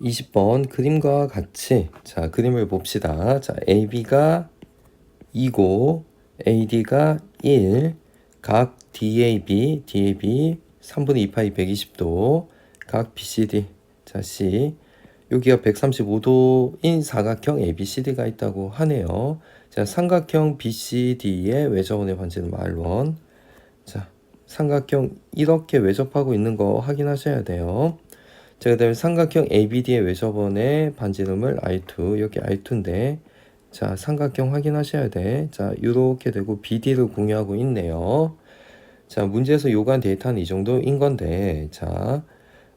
20번 그림과 같이 자 그림을 봅시다. 자 AB가 2고 AD가 1, 각 DAB, DAB 3분의 2파이 120도, 각 BCD 자 C 여기가 135도인 사각형 ABCD가 있다고 하네요. 자 삼각형 BCD의 외접원의 반지름 R1 자 삼각형 이렇게 외접하고 있는 거 확인하셔야 돼요. 자, 그 다음에 삼각형 ABD의 외접원의 반지름을 R2, 여기 R2인데, 자, 삼각형 확인하셔야 돼. 자, 이렇게 되고 BD를 공유하고 있네요. 자, 문제에서 요구한 데이터는 이 정도인 건데, 자,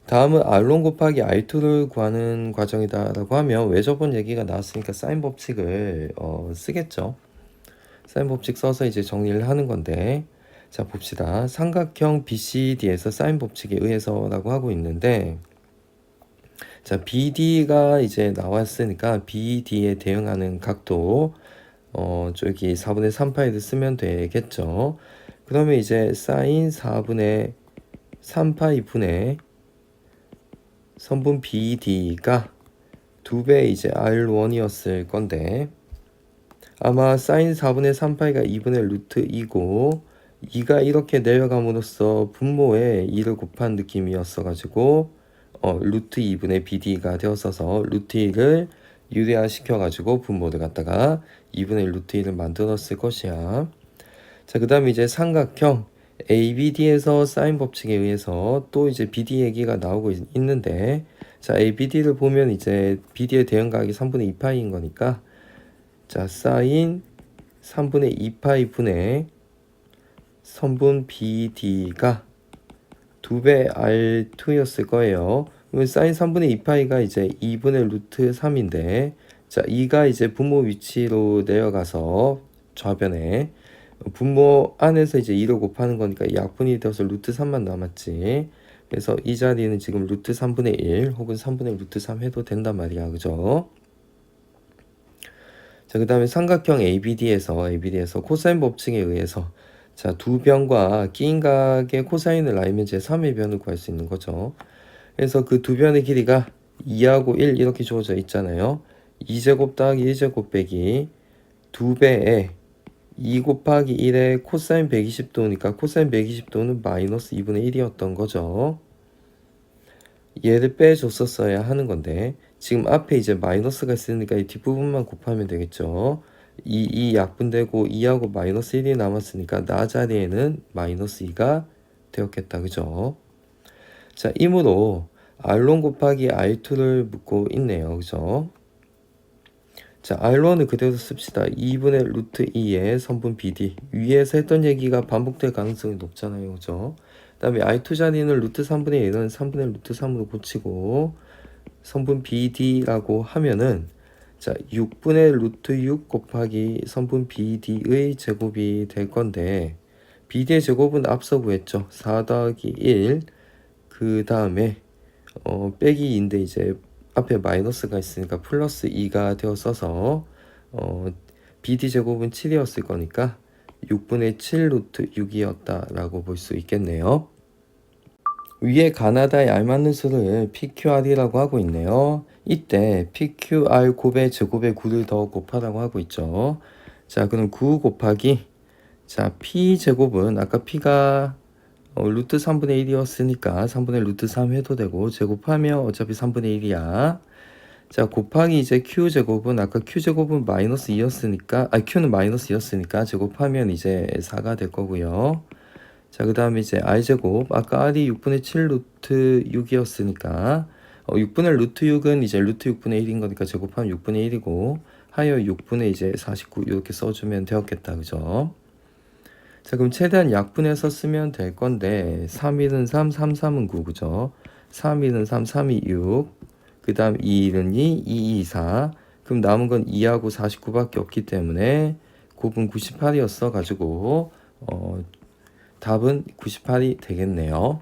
다음은 R1 곱하기 R2를 구하는 과정이다라고 하면 외접원 얘기가 나왔으니까 사인 법칙을 어, 쓰겠죠. 사인 법칙 써서 이제 정리를 하는 건데, 자, 봅시다. 삼각형 BCD에서 사인 법칙에 의해서라고 하고 있는데, 자, BD가 이제 나왔으니까 BD에 대응하는 각도 어, 저기 4분의 3파이를 쓰면 되겠죠. 그러면 이제 사인 4분의 3파이 분의 선분 BD가 두 배 이제 R1이었을 건데 아마 사인 4분의 3파이가 2분의 루트 2고 2가 이렇게 내려감으로써 분모에 2를 곱한 느낌이었어 가지고 어, 루트 2분의 BD가 되었어서 루트 2를 유리화 시켜 가지고 분모를 갖다가 2분의 루트 2를 만들었을 것이야. 자, 그 다음에 이제 삼각형 ABD에서 사인 법칙에 의해서 또 이제 BD 얘기가 나오고 있, 있는데 자, ABD를 보면 이제 BD의 대응각이 3분의 2파이인 거니까 자, 사인 3분의 2파이 분의 선분 BD가 2배 R2였을 거예요. 사인 3분의 2파이가 이제 2분의 루트 3인데 자 2가 이제 분모 위치로 내려가서 좌변에 분모 안에서 이제 2로 곱하는 거니까 약분이 되어서 루트 3만 남았지. 그래서 이 자리는 지금 루트 3분의 1 혹은 3분의 루트 3 해도 된단 말이야. 그죠? 자, 그 다음에 삼각형 ABD에서, ABD에서 코사인 법칙에 의해서 자, 두 변과 끼인 각의 코사인을 알면 제 3의 변을 구할 수 있는 거죠. 그래서 그 두 변의 길이가 2하고 1 이렇게 주어져 있잖아요. 2제곱 더하기 1제곱 빼기 2배에 2 곱하기 1의 코사인 120도니까 코사인 120도는 마이너스 2분의 1이었던 거죠. 얘를 빼줬었어야 하는 건데 지금 앞에 이제 마이너스가 있으니까 이 뒷부분만 곱하면 되겠죠. 이, 이 약분되고 2하고 마이너스 1이 남았으니까 나 자리에는 마이너스 2가 되었겠다. 그죠? 자, 이므로 R1 곱하기 R2를 묻고 있네요. 그죠? 자, R1을 그대로 씁시다. 2분의 루트 2의 선분 BD. 위에서 했던 얘기가 반복될 가능성이 높잖아요. 그죠? 그 다음에 R2 자리는 루트 3분의 1은 3분의 루트 3으로 고치고 선분 BD라고 하면은 자, 6분의 루트 6 곱하기 선분 BD의 제곱이 될 건데 BD의 제곱은 앞서 구했죠. 4 더하기 1. 그 다음에 어, 빼기 2인데 이제 앞에 마이너스가 있으니까 플러스 2가 되었어서 어, BD 제곱은 7이었을 거니까 6분의 7 루트 6이었다라고 볼 수 있겠네요. 위에 가나다의 알맞는 수를 PQR이라고 하고 있네요. 이때 PQR 곱의 제곱의 9를 더 곱하라고 하고 있죠. 자, 그럼 9 곱하기 자, P 제곱은 아까 P가 어, 루트 3분의 1이었으니까 3분의 루트 3 해도 되고 제곱하면 어차피 3분의 1이야. 자, 곱하기 이제 Q 제곱은 아까 Q 제곱은 마이너스 2였으니까 아 Q는 마이너스 2였으니까 제곱하면 이제 4가 될 거고요. 자, 그 다음에 이제 R 제곱 아까 R이 6분의 7 루트 6이었으니까 어, 6분의 루트 6은 이제 루트 6분의 1인 거니까 제곱하면 6분의 1이고 하여 6분의 이제 49 이렇게 써주면 되었겠다 그죠? 자 그럼 최대한 약분해서 쓰면 될 건데 3, 1은 3, 3, 3은 9 그죠? 3, 1은 3, 3, 2, 6. 그 다음 2, 1은 2, 2, 2, 4. 그럼 남은 건 2하고 49밖에 없기 때문에 곱은 98이었어 가지고 어, 답은 98이 되겠네요.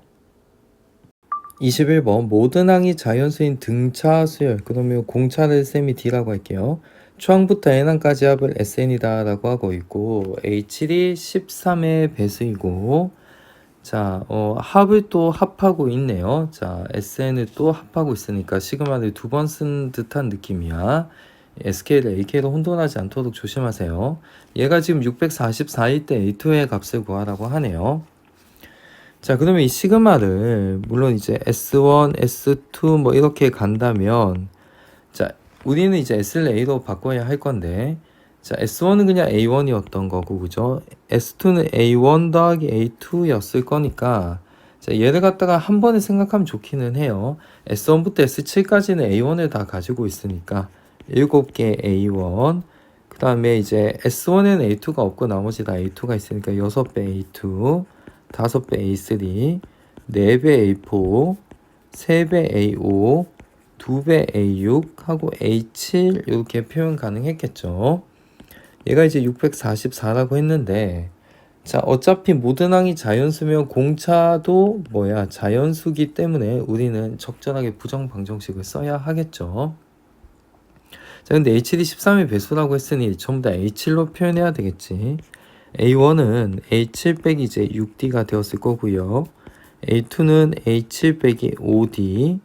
21번 모든 항이 자연수인 등차 수열 그러면 공차를 쌤이 D라고 할게요. 초항부터 N항까지 합을 SN이다 라고 하고 있고 A7이 13의 배수이고 자, 어, 합을 또 합하고 있네요. 자, SN을 또 합하고 있으니까 시그마를 두 번 쓴 듯한 느낌이야. SK를 AK로 혼돈하지 않도록 조심하세요. 얘가 지금 644일 때 A2의 값을 구하라고 하네요. 자, 그러면 이 시그마를 물론 이제 S1, S2 뭐 이렇게 간다면 자, 우리는 이제 S를 A로 바꿔야 할 건데 자, S1은 그냥 A1이었던 거고 그죠? S2는 A1 더하기 A2였을 거니까 자, 얘를 갖다가 한 번에 생각하면 좋기는 해요. S1부터 S7까지는 A1을 다 가지고 있으니까 7개 A1 그 다음에 이제 S1에는 A2가 없고 나머지 다 A2가 있으니까 6배 A2 5배 A3 4배 A4 3배 A5 2배 A6 하고 A7 이렇게 표현 가능했겠죠. 얘가 이제 644라고 했는데 자 어차피 모든 항이 자연수면 공차도 뭐야 자연수기 때문에 우리는 적절하게 부정 방정식을 써야 하겠죠. 자 근데 H1이 13의 배수라고 했으니 전부 다 H7로 표현해야 되겠지. A1은 A7 빼기 이제 6D가 되었을 거고요. A2는 A7 빼기 5D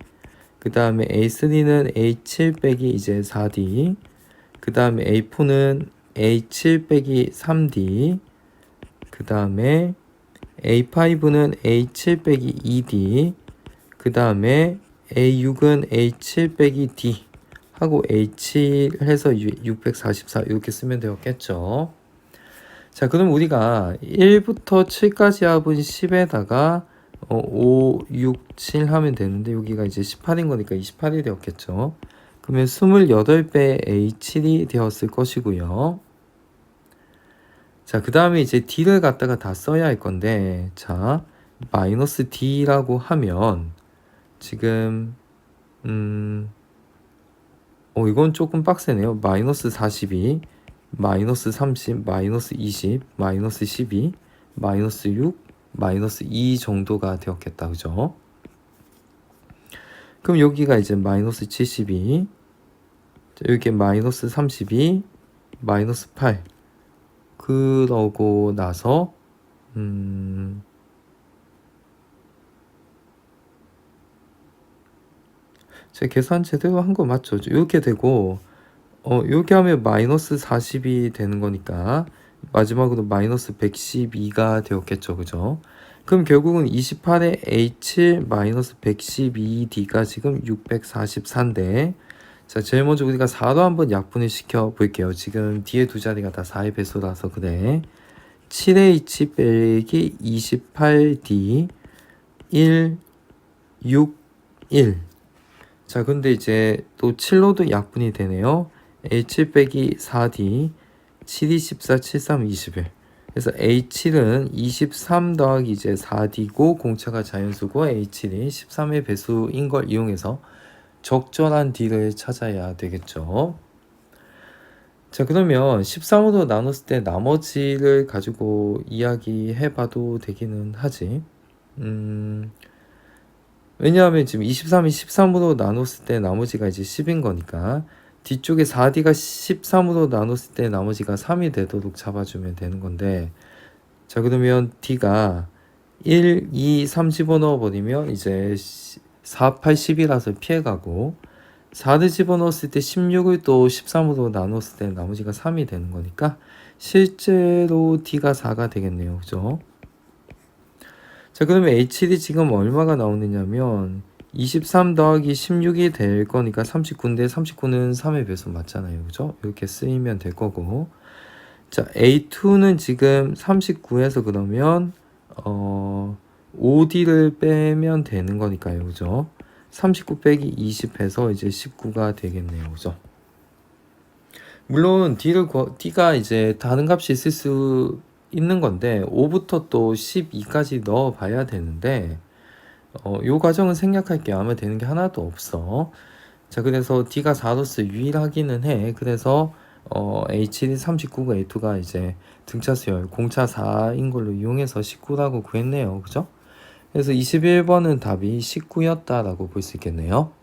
그 다음에 A3는 A7 빼기 이제 4D 그 다음에 A4는 A7 빼기 3D 그 다음에 A5는 A7 빼기 2D 그 다음에 A6은 A7 빼기 D 하고 A7 해서 644 이렇게 쓰면 되었겠죠. 자 그럼 우리가 1부터 7까지 합은 10에다가 어, 5, 6, 7 하면 되는데 여기가 이제 18인 거니까 28이 되었겠죠. 그러면 28배 A7이 되었을 것이고요. 자, 그 다음에 이제 D를 갖다가 다 써야 할 건데, 자, 마이너스 D라고 하면, 지금, 음, 어, 이건 조금 빡세네요. 마이너스 42, 마이너스 30, 마이너스 20, 마이너스 12, 마이너스 6, 마이너스 2 정도가 되었겠다. 그죠? 그럼 여기가 이제 마이너스 72, 자, 여기 마이너스 32, 마이너스 8. 그러고 나서, 음, 제 계산 제대로 한 거 맞죠? 이렇게 되고, 어, 이렇게 하면 마이너스 40이 되는 거니까, 마지막으로 마이너스 112가 되었겠죠. 그죠? 그럼 결국은 28의 H 마이너스 112D가 지금 644인데, 자, 제일 먼저 우리가 4로 한번 약분을 시켜 볼게요. 지금 뒤에 두 자리가 다 4의 배수라서 그래. 7H 빼기 28D 1, 6, 1. 자, 근데 이제 또 7로도 약분이 되네요. H 빼기 4D 7, 24, 73, 21. 그래서 A7은 23 더하기 이제 4D고 공차가 자연수고 A7이 13의 배수인 걸 이용해서 적절한 D를 찾아야 되겠죠. 자 그러면 13으로 나눴을 때 나머지를 가지고 이야기해 봐도 되기는 하지. 음, 왜냐하면 지금 23이 13으로 나눴을 때 나머지가 이제 10인 거니까 뒤쪽에 4D가 13으로 나눴을 때 나머지가 3이 되도록 잡아주면 되는 건데 자 그러면 D가 1, 2, 3 집어넣어버리면 이제 4, 8, 10이라서 피해가고 4를 집어넣었을 때 16을 또 13으로 나눴을 때 나머지가 3이 되는 거니까 실제로 D가 4가 되겠네요 그죠? 자 그러면 H1이 지금 얼마가 나오느냐면 23 더하기 16이 될 거니까 39인데 39는 3의 배수 맞잖아요. 그죠? 이렇게 쓰이면 될 거고. 자, A2는 지금 39에서 그러면 어 5D를 빼면 되는 거니까요. 그죠? 39 빼기 20 해서 이제 19가 되겠네요. 그죠? 물론 D를 D가 이제 다른 값이 있을 수 있는 건데 5부터 또 12까지 넣어 봐야 되는데 어, 요 과정은 생략할 게 아마 되는 게 하나도 없어. 자, 그래서 D가 4로서 유일하기는 해. 그래서 어, H1이 39가 A2가 이제 등차 수열 공차 4인 걸로 이용해서 19라고 구했네요. 그죠? 그래서 21번은 답이 19였다라고 볼 수 있겠네요.